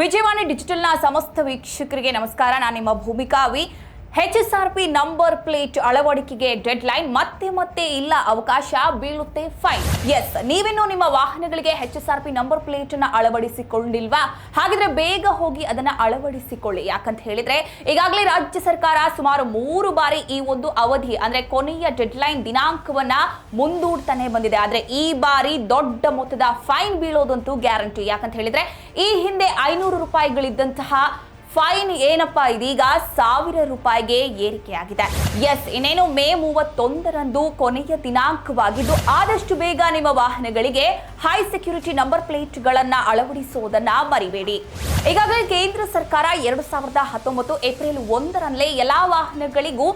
ವಿಜಯವಾಣಿ ಡಿಜಿಟಲ್ನ ಸಮಸ್ತ ವೀಕ್ಷಕರಿಗೆ ನಮಸ್ಕಾರ. ನಾನು ನಿಮ್ಮ Bhoomika V. H S R P number plate ಅಳವಡಿಕೆಗೆ ಡೆಡ್ ಲೈನ್ ಮತ್ತೆ ಮತ್ತೆ ಇಲ್ಲ, ಅವಕಾಶ ಬೀಳುತ್ತೆ ಫೈನ್ ಎಸ್ ನೀವಿನ್ನು ನಿಮ್ಮ ವಾಹನಗಳಿಗೆ H S R P number plate ಅನ್ನ ಅಳವಡಿಸಿಕೊಂಡಿಲ್ವಾ? ಹಾಗಿದ್ರೆ ಬೇಗ ಹೋಗಿ ಅದನ್ನ ಅಳವಡಿಸಿಕೊಳ್ಳಿ. ಯಾಕಂತ ಹೇಳಿದ್ರೆ, ಈಗಾಗಲೇ ರಾಜ್ಯ ಸರ್ಕಾರ ಸುಮಾರು ಮೂರು ಬಾರಿ ಈ ಒಂದು ಅವಧಿ, ಅಂದ್ರೆ ಕೊನೆಯ ಡೆಡ್ ಲೈನ್ ದಿನಾಂಕವನ್ನ ಮುಂದೂಡ್ತಾನೆ ಬಂದಿದೆ. ಆದ್ರೆ ಈ ಬಾರಿ ದೊಡ್ಡ ಮೊತ್ತದ ಫೈನ್ ಬೀಳೋದಂತೂ ಗ್ಯಾರಂಟಿ ಯಾಕಂತ ಹೇಳಿದ್ರೆ, ಈ ಹಿಂದೆ ಐನೂರು ರೂಪಾಯಿಗಳಿದ್ದಂತಹ ಫೈನ್ ಏನಪ್ಪ ಇದೀಗ ಸಾವಿರ ರೂಪಾಯಿಗೆ ಏರಿಕೆಯಾಗಿದೆ. ಎಸ್ ಇನ್ನೇನು ಮೇ ಮೂವತ್ತೊಂದರಂದು ಕೊನೆಯ ದಿನಾಂಕವಾಗಿದ್ದು ಆದಷ್ಟು ಬೇಗ ನಿಮ್ಮ ವಾಹನಗಳಿಗೆ ಹೈ ಸೆಕ್ಯೂರಿಟಿ ನಂಬರ್ ಪ್ಲೇಟ್ಗಳನ್ನ ಅಳವಡಿಸುವುದನ್ನ ಮರಿಬೇಡಿ. ಈಗಾಗಲೇ ಕೇಂದ್ರ ಸರ್ಕಾರ ಎರಡು ಸಾವಿರದ ಹತ್ತೊಂಬತ್ತು ಏಪ್ರಿಲ್ ಒಂದರಲ್ಲೇ ಎಲ್ಲಾ ವಾಹನಗಳಿಗೂ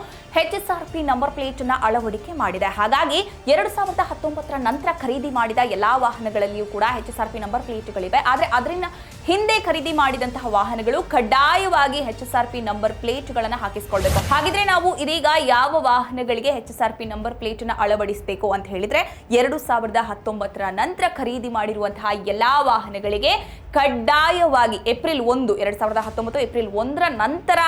H S R P number ಪ್ಲೇಟ್ನ ಅಳವಡಿಕೆ ಮಾಡಿದೆ. ಹಾಗಾಗಿ ಎರಡು ಸಾವಿರದ ಹತ್ತೊಂಬತ್ತರ ನಂತರ ಖರೀದಿ ಮಾಡಿದ ಎಲ್ಲಾ ವಾಹನಗಳಲ್ಲಿಯೂ ಕೂಡ H S R P number ಪ್ಲೇಟ್ಗಳಿವೆ ಆದರೆ ಅದರಿಂದ ಹಿಂದೆ ಖರೀದಿ ಮಾಡಿದಂತಹ ವಾಹನಗಳು ಕಡ್ಡಾಯವಾಗಿ H S R P number ಪ್ಲೇಟ್ಗಳನ್ನು ಹಾಕಿಸಿಕೊಳ್ಬೇಕು. ಹಾಗಿದ್ರೆ ನಾವು ಇದೀಗ ಯಾವ ವಾಹನಗಳಿಗೆ H S R P number ಪ್ಲೇಟ್ನ ಅಳವಡಿಸಬೇಕು ಅಂತ ಹೇಳಿದ್ರೆ ಎರಡು ಸಾವಿರದ ಹತ್ತೊಂಬತ್ತರ ನಂತರ ಖರೀದಿ ಮಾಡಿರುವಂತಹ ಎಲ್ಲಾ ವಾಹನಗಳಿಗೆ ಕಡ್ಡಾಯವಾಗಿ ಏಪ್ರಿಲ್ ಒಂದು ಎರಡು ಸಾವಿರದ ಹತ್ತೊಂಬತ್ತು ಏಪ್ರಿಲ್ ಒಂದರ ನಂತರ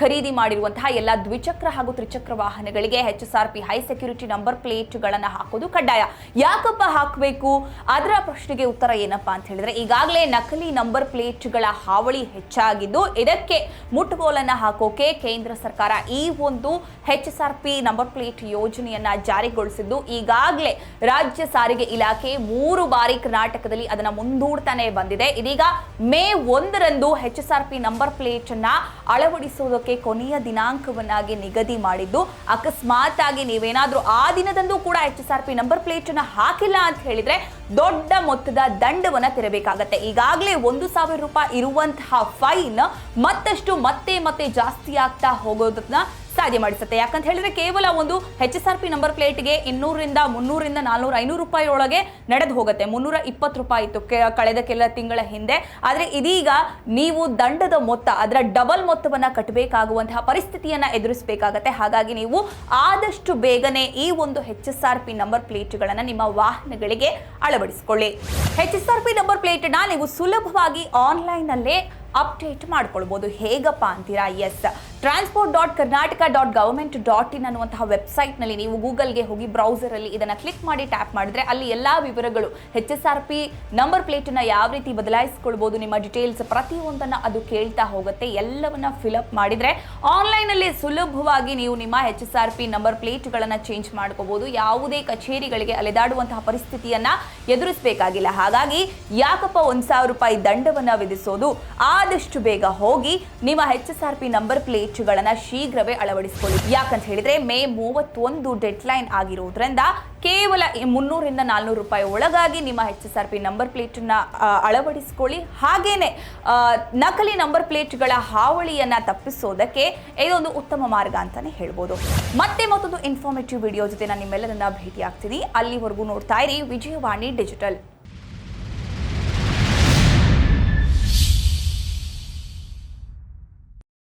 ಖರೀದಿ ಮಾಡಿರುವಂತಹ ಎಲ್ಲ ದ್ವಿಚಕ್ರ ಹಾಗೂ ತ್ರಿಚಕ್ರ ವಾಹನಗಳಿಗೆ H S R P high security number ಪ್ಲೇಟ್ಗಳನ್ನು ಹಾಕೋದು ಕಡ್ಡಾಯ. ಯಾಕಪ್ಪ ಹಾಕಬೇಕು? ಅದರ ಪ್ರಶ್ನೆಗೆ ಉತ್ತರ ಏನಪ್ಪಾ ಅಂತ ಹೇಳಿದ್ರೆ, ಈಗಾಗಲೇ ನಕಲಿ ನಂಬರ್ ಪ್ಲೇಟ್ಗಳ ಹಾವಳಿ ಹೆಚ್ಚಾಗಿದ್ದು, ಇದಕ್ಕೆ ಮುಟ್ಟುಗೋಲನ್ನ ಹಾಕೋಕೆ ಕೇಂದ್ರ ಸರ್ಕಾರ ಈ ಒಂದು H S R P number plate ಯೋಜನೆಯನ್ನ ಜಾರಿಗೊಳಿಸಿದ್ದು. ಈಗಾಗಲೇ ರಾಜ್ಯ ಸಾರಿಗೆ ಇಲಾಖೆ ಮೂರು ಬಾರಿ ಕರ್ನಾಟಕದಲ್ಲಿ ಅದನ್ನ ಮುಂದೂಡ್ತಾನೆ ಬಂದಿದೆ. ಇದೀಗ ಮೇ ಒಂದರಂದು H S R P number plate ಅನ್ನ ಅಳವಡಿಸುವುದಕ್ಕೆ ಕೊನೆಯ ದಿನಾಂಕವನ್ನಾಗಿ ನಿಗದಿ ಮಾಡಿದ್ದು. ಅಕಸ್ಮಾತ್ ಆಗಿ ನೀವೇನಾದ್ರೂ ಆ ದಿನದಂದು ಕೂಡ H S R P number plate ಅನ್ನ ಹಾಕಿಲ್ಲ ಅಂತ ಹೇಳಿದ್ರೆ ದೊಡ್ಡ ಮೊತ್ತದ ದಂಡವನ್ನು ತೆರಬೇಕಾಗತ್ತೆ. ಈಗಾಗಲೇ ಒಂದು ಸಾವಿರ ರೂಪಾಯಿ ಇರುವಂತಹ ಫೈನ್ ಮತ್ತಷ್ಟು ಮತ್ತೆ ಮತ್ತೆ ಜಾಸ್ತಿ ಆಗ್ತಾ ಹೋಗೋದನ್ನ ಸಾಧ್ಯ ಮಾಡಿಸುತ್ತೆ. ಯಾಕಂತ ಹೇಳಿದ್ರೆ ಕೇವಲ ಒಂದು H S R P number ಪ್ಲೇಟ್ಗೆ ಇನ್ನೂರಿಂದ ಮುನ್ನೂರಿಂದ ನಾಲ್ನೂರ ಐನೂರು ರೂಪಾಯಿ ಒಳಗೆ ನಡೆದು ಹೋಗುತ್ತೆ. ಮುನ್ನೂರ ಇಪ್ಪತ್ತು ರೂಪಾಯಿ ಇತ್ತು ಕಳೆದ ಕೆಲ ತಿಂಗಳ ಹಿಂದೆ. ಆದರೆ ಇದೀಗ ನೀವು ದಂಡದ ಮೊತ್ತ, ಅದರ ಡಬಲ್ ಮೊತ್ತವನ್ನ ಕಟ್ಟಬೇಕಾಗುವಂತಹ ಪರಿಸ್ಥಿತಿಯನ್ನ ಎದುರಿಸಬೇಕಾಗತ್ತೆ. ಹಾಗಾಗಿ ನೀವು ಆದಷ್ಟು ಬೇಗನೆ ಈ ಒಂದು H S R P number ಪ್ಲೇಟ್ಗಳನ್ನು ನಿಮ್ಮ ವಾಹನಗಳಿಗೆ ಅಳವಡಿಸಿಕೊಳ್ಳಿ. H S R P number ಪ್ಲೇಟ್ನ ನೀವು ಸುಲಭವಾಗಿ ಆನ್ಲೈನಲ್ಲೇ ಅಪ್ಡೇಟ್ ಮಾಡ್ಕೊಳ್ಬೋದು. ಹೇಗಪ್ಪ ಅಂತೀರಾ? Yes transport dot Karnataka dot government dot in ಅನ್ನುವಂತಹ ವೆಬ್ಸೈಟ್ನಲ್ಲಿ ನೀವು ಗೂಗಲ್ಗೆ ಹೋಗಿ ಬ್ರೌಸರಲ್ಲಿ ಇದನ್ನು ಕ್ಲಿಕ್ ಮಾಡಿ ಟ್ಯಾಪ್ ಮಾಡಿದ್ರೆ ಅಲ್ಲಿ ಎಲ್ಲ ವಿವರಗಳು H S R P number ಪ್ಲೇಟನ್ನು ಯಾವ ರೀತಿ ಬದಲಾಯಿಸ್ಕೊಳ್ಬೋದು, ನಿಮ್ಮ ಡಿಟೇಲ್ಸ್ ಪ್ರತಿಯೊಂದನ್ನು ಅದು ಕೇಳ್ತಾ ಹೋಗುತ್ತೆ. ಎಲ್ಲವನ್ನ ಫಿಲಪ್ ಮಾಡಿದರೆ ಆನ್ಲೈನಲ್ಲಿ ಸುಲಭವಾಗಿ ನೀವು ನಿಮ್ಮ H S R P number ಪ್ಲೇಟ್ಗಳನ್ನು change ಮಾಡ್ಕೋಬೋದು. ಯಾವುದೇ ಕಚೇರಿಗಳಿಗೆ ಅಲೆದಾಡುವಂತಹ ಪರಿಸ್ಥಿತಿಯನ್ನು ಎದುರಿಸಬೇಕಾಗಿಲ್ಲ. ಹಾಗಾಗಿ ಯಾಕಪ್ಪ ಒಂದು ಸಾವಿರ ರೂಪಾಯಿ ದಂಡವನ್ನು ವಿಧಿಸೋದು? ಆದಷ್ಟು ಬೇಗ ಹೋಗಿ ನಿಮ್ಮ H S R P number ಪ್ಲೇಟ್ಗಳನ್ನು ಶೀಘ್ರವೇ ಅಳವಡಿಸಿಕೊಳ್ಳಿ. ಯಾಕಂತ ಹೇಳಿದ್ರೆ ಮೇ ಮೂವತ್ತೊಂದು ಡೆಡ್ ಲೈನ್ ಆಗಿರೋದ್ರಿಂದ ಕೇವಲ ಮುನ್ನೂರಿಂದ ನಾಲ್ನೂರು ರೂಪಾಯಿ ಒಳಗಾಗಿ ನಿಮ್ಮ H S R P number ಪ್ಲೇಟನ್ನ ಅಳವಡಿಸಿಕೊಳ್ಳಿ. ಹಾಗೇನೆ ನಕಲಿ ನಂಬರ್ ಪ್ಲೇಟ್ಗಳ ಹಾವಳಿಯನ್ನ ತಪ್ಪಿಸೋದಕ್ಕೆ ಇದೊಂದು ಉತ್ತಮ ಮಾರ್ಗ ಅಂತಾನೆ ಹೇಳ್ಬೋದು. ಮತ್ತೆ ಮತ್ತೊಂದು ಇನ್ಫಾರ್ಮೇಟಿವ್ ವಿಡಿಯೋ ಜೊತೆ ನಾನು ನಿಮ್ಮೆಲ್ಲರನ್ನ ಭೇಟಿ ಆಗ್ತೀನಿ ಅಲ್ಲಿವರೆಗೂ ನೋಡ್ತಾ ಇರಿ ವಿಜಯವಾಣಿ ಡಿಜಿಟಲ್.